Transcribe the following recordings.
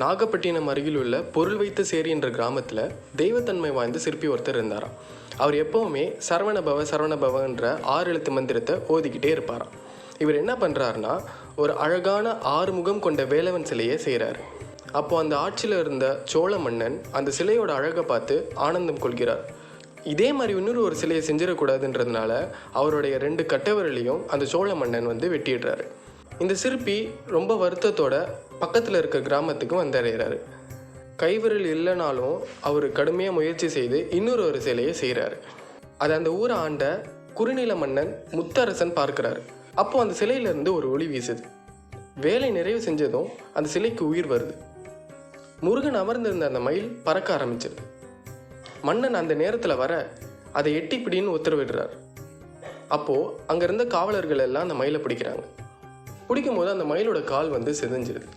நாகப்பட்டினம் அருகில் உள்ள பொருள் வைத்த சேரி என்ற கிராமத்தில் தெய்வத்தன்மை வாய்ந்த சிற்பி ஒருத்தர் இருந்தாராம். அவர் எப்போவுமே சரவணபவ சரவணபவன்ற ஆறு எழுத்து மந்திரத்தை ஓதிக்கிட்டே இருப்பாராம். இவர் என்ன பண்ணுறாருனா ஒரு அழகான ஆறுமுகம் கொண்ட வேலவன் சிலையை செய்கிறாரு அப்போது அந்த ஆட்சியில் இருந்த சோழ மன்னன் அந்த சிலையோட அழகை பார்த்து ஆனந்தம் கொள்கிறார். இதே மாதிரி இன்னொரு ஒரு சிலையை செஞ்சிடக்கூடாதுன்றதுனால அவருடைய ரெண்டு கட்டவரலையும் அந்த சோழ மன்னன் வந்து வெட்டிடுறாரு. இந்த சிற்பி ரொம்ப வருத்தத்தோட பக்கத்தில் இருக்க கிராமத்துக்கு வந்தடைகிறாரு. கைவிரல் இல்லைனாலும் அவர் கடுமையாக முயற்சி செய்து இன்னொரு ஒரு சிலையை செய்கிறாரு அதை அந்த ஊரை ஆண்ட குறுநில மன்னன் முத்தரசன் பார்க்கிறாரு. அப்போ அந்த சிலையிலேருந்து ஒரு ஒளி வீசுது. வேலை நிறைவு செஞ்சதும் அந்த சிலைக்கு உயிர் வருது. முருகன் அமர்ந்திருந்த அந்த மயில் பறக்க ஆரம்பிச்சிருது மன்னன் அந்த நேரத்தில் வர அதை எட்டி பிடின்னு உத்தரவிடுறார். அப்போது அங்கே இருந்த காவலர்கள் எல்லாம் அந்த மயிலை பிடிக்கிறாங்க. பிடிக்கும் போது அந்த மயிலோட கால் வந்து சிதைஞ்சிருது.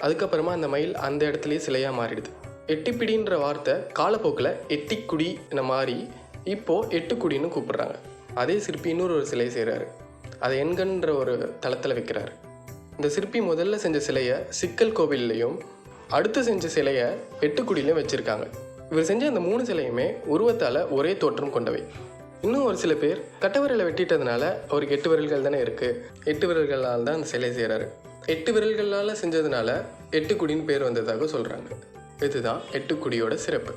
அதுக்கப்புறமா அந்த மயில் அந்த இடத்துலயே சிலையாக மாறிடுது. எட்டிப்பிடின்ற வார்த்தை காலப்போக்கில் எட்டிக்குடி மாறி இப்போது எட்டுக்குடின்னு கூப்பிடுறாங்க. அதே சிற்பி இன்னொரு ஒரு சிலை செய்கிறாரு அதை எண்கன்ற ஒரு தளத்தில் வைக்கிறாரு. இந்த சிற்பி முதல்ல செஞ்ச சிலையை சிக்கல் கோவில்லையும் அடுத்து செஞ்ச சிலையை எட்டுக்குடியிலையும் வச்சுருக்காங்க. இவர் செஞ்ச அந்த மூணு சிலையுமே உருவத்தால் ஒரே தோற்றம் கொண்டவை. இன்னும் ஒரு சில பேர் கட்டவரலை வெட்டிட்டதுனால அவருக்கு எட்டு விரல்கள் தானே இருக்குது எட்டு விரல்களால் தான் அந்த சிலை செய்கிறாரு எட்டு விரல்களால் செஞ்சதுனால எட்டுக்குடின்னு பேர் வந்ததாக சொல்கிறாங்க இதுதான் எட்டுக்குடியோட சிறப்பு.